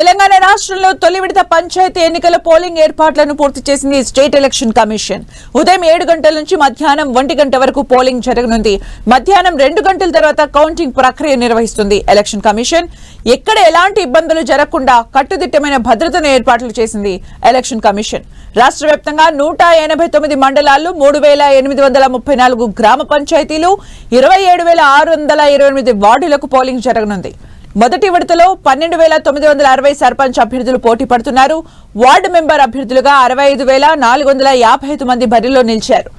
తెలంగాణ రాష్ట్రంలో తొలి విడత పంచాయతీ ఎన్నికల పోలింగ్ ఏర్పాట్లను పూర్తి చేసింది స్టేట్ ఎలక్షన్ కమిషన్. ఉదయం ఏడు గంటల నుంచి మధ్యాహ్నం ఒంటి గంట వరకు పోలింగ్ జరగనుంది. మధ్యాహ్నం రెండు గంటల తర్వాత కౌంటింగ్ ప్రక్రియ నిర్వహిస్తుంది ఎలక్షన్ కమిషన్. ఎక్కడ ఎలాంటి ఇబ్బందులు జరగకుండా కట్టుదిట్టమైన భద్రతను ఏర్పాట్లు చేసింది ఎలక్షన్ కమిషన్. రాష్ట్ర వ్యాప్తంగా నూట ఎనభై తొమ్మిది మండలాల్లో మూడు వేల ఎనిమిది వందల ముప్పై నాలుగు గ్రామ పంచాయతీలు ఇరవై ఏడు వేల ఆరు వందల ఇరవై ఎనిమిది వార్డులకు పోలింగ్ జరగనుంది. మొదటి విడతలో పన్నెండు వేల తొమ్మిది వందల అరవై సర్పంచ్ అభ్యర్థులు పోటీ పడుతున్నారు. వార్డు మెంబర్ అభ్యర్థులుగా అరవై ఐదు వేల నాలుగు వందల యాభై ఐదు మంది బరిలో నిలిచారు.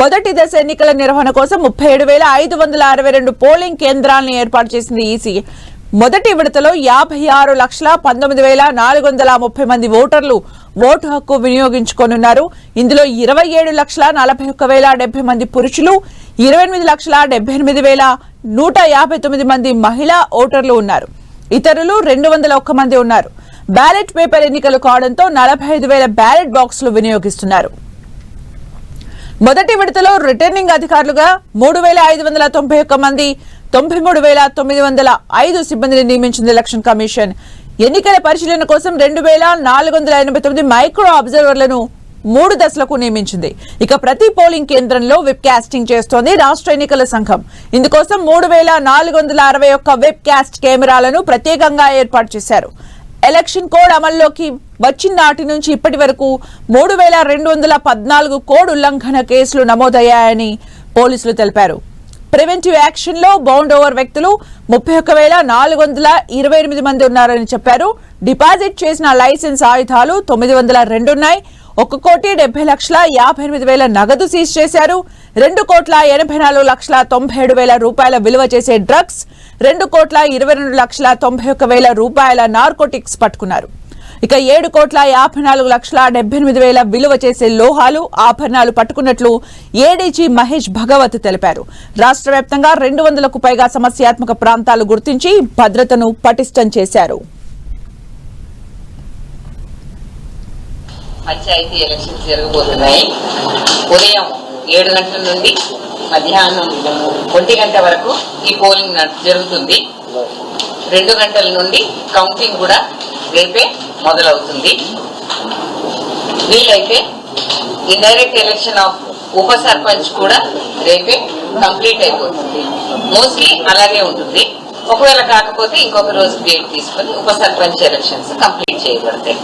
మొదటి దశ ఎన్నికల నిర్వహణ కోసం ముప్పై ఏడు వేల ఐదు వందల అరవై రెండు పోలింగ్ కేంద్రాలను ఏర్పాటు చేసింది ఈసీ. మొదటి విడతలో యాభై ఆరు లక్షల పంతొమ్మిది వేల నాలుగు వందల ముప్పై మంది ఓటర్లు ఓటు హక్కు వినియోగించుకోనున్నారు. ఇందులో ఇరవై ఏడు లక్షల నలభై ఒక్క వేల డెబ్బై మంది పురుషులు ఇరవై ఎనిమిది లక్షల డెబ్బై ఎనిమిది వేల నూట యాభై తొమ్మిది మంది మహిళా ఓటర్లు ఉన్నారు. ఇతరులు రెండు వందల ఒక్క మంది ఉన్నారు. బ్యాలెట్ పేపర్ ఎన్నికలు కావడంతో నలభై ఐదు వేల బ్యాలెట్ బాక్సులు వినియోగిస్తున్నారు. మొదటి విడతలో రిటర్నింగ్ అధికారులుగా మూడు వేల ఐదు వందల తొంభై ఒక్క మంది తొంభై మూడు వేల తొమ్మిది వందల ఐదు సిబ్బందిని నియమించింది ఎలక్షన్ కమిషన్. ఎన్నికల పరిశీలన కోసం రెండు వేల నాలుగు వందల ఎనభై తొమ్మిది మైక్రో అబ్జర్వర్లను మూడు దశలకు నియమించింది. ఇక ప్రతి పోలింగ్ కేంద్రంలో వెబ్ కాస్టింగ్ చేస్తోంది రాష్ట్ర ఎన్నికల సంఘం. ఇందుకోసం మూడు వేల నాలుగు వందల అరవై ఒక్క వెబ్ కాస్ట్ కెమెరాలను ప్రత్యేకంగా ఏర్పాటు చేశారు. ఎలక్షన్ కోడ్ అమల్లోకి వచ్చిన నాటి నుంచి ఇప్పటి వరకు మూడు వేల రెండు వందల పద్నాలుగు కోడ్ ఉల్లంఘన కేసులు నమోదయ్యాయని పోలీసులు తెలిపారు. ప్రివెంటివ్ యాక్షన్లో బౌండ్ ఓవర్ వ్యక్తులు ముప్పై ఒక్క వేల నాలుగు వందల ఇరవై ఎనిమిది మంది ఉన్నారని చెప్పారు. డిపాజిట్ చేసిన లైసెన్స్ ఆయుధాలు తొమ్మిది వందల రెండు ఉన్నాయి ఒక కోటి డెబ్బై లక్షల యాభై ఎనిమిది వేల నగదు సీజ్ చేశారు. రెండు కోట్ల ఎనభై నాలుగు లక్షల తొంభై ఏడు వేల రూపాయల విలువ చేసే డ్రగ్స్ రెండు కోట్ల ఇరవై రెండు లక్షల తొంభై ఒక్క వేల రూపాయల నార్కోటిక్స్ పట్టుకున్నారు. ఇక ఏడు కోట్ల యాభై నాలుగు లక్షల డెబ్బై ఎనిమిది వేల విలువ చేసే లోహాలు ఆభరణాలు పట్టుకున్నట్లు ఏడీజీ మహేష్ భగవత్ తెలిపారు. రాష్ట్ర వ్యాప్తంగా రెండు వందలకు పైగా సమస్యాత్మక ప్రాంతాలు గుర్తించి భద్రతను పటిష్టం చేశారు. పంచాయతీ ఎలక్షన్స్ జరగబోతున్నాయి. ఉదయం ఏడు గంటల నుండి మధ్యాహ్నం ఒంటి గంట వరకు ఈ పోలింగ్ జరుగుతుంది. రెండు గంటల నుండి కౌంటింగ్ కూడా రేపే మొదలవుతుంది. వీలైతే ఇండైరెక్ట్ ఎలక్షన్ ఆఫ్ ఉప సర్పంచ్ కూడా రేపే కంప్లీట్ అయిపోతుంది. మోస్ట్లీ అలాగే ఉంటుంది. ఒకవేళ కాకపోతే ఇంకొక రోజు డేట్ తీసుకొని ఉప సర్పంచ్ ఎలక్షన్స్ కంప్లీట్ చేయబడతాయి.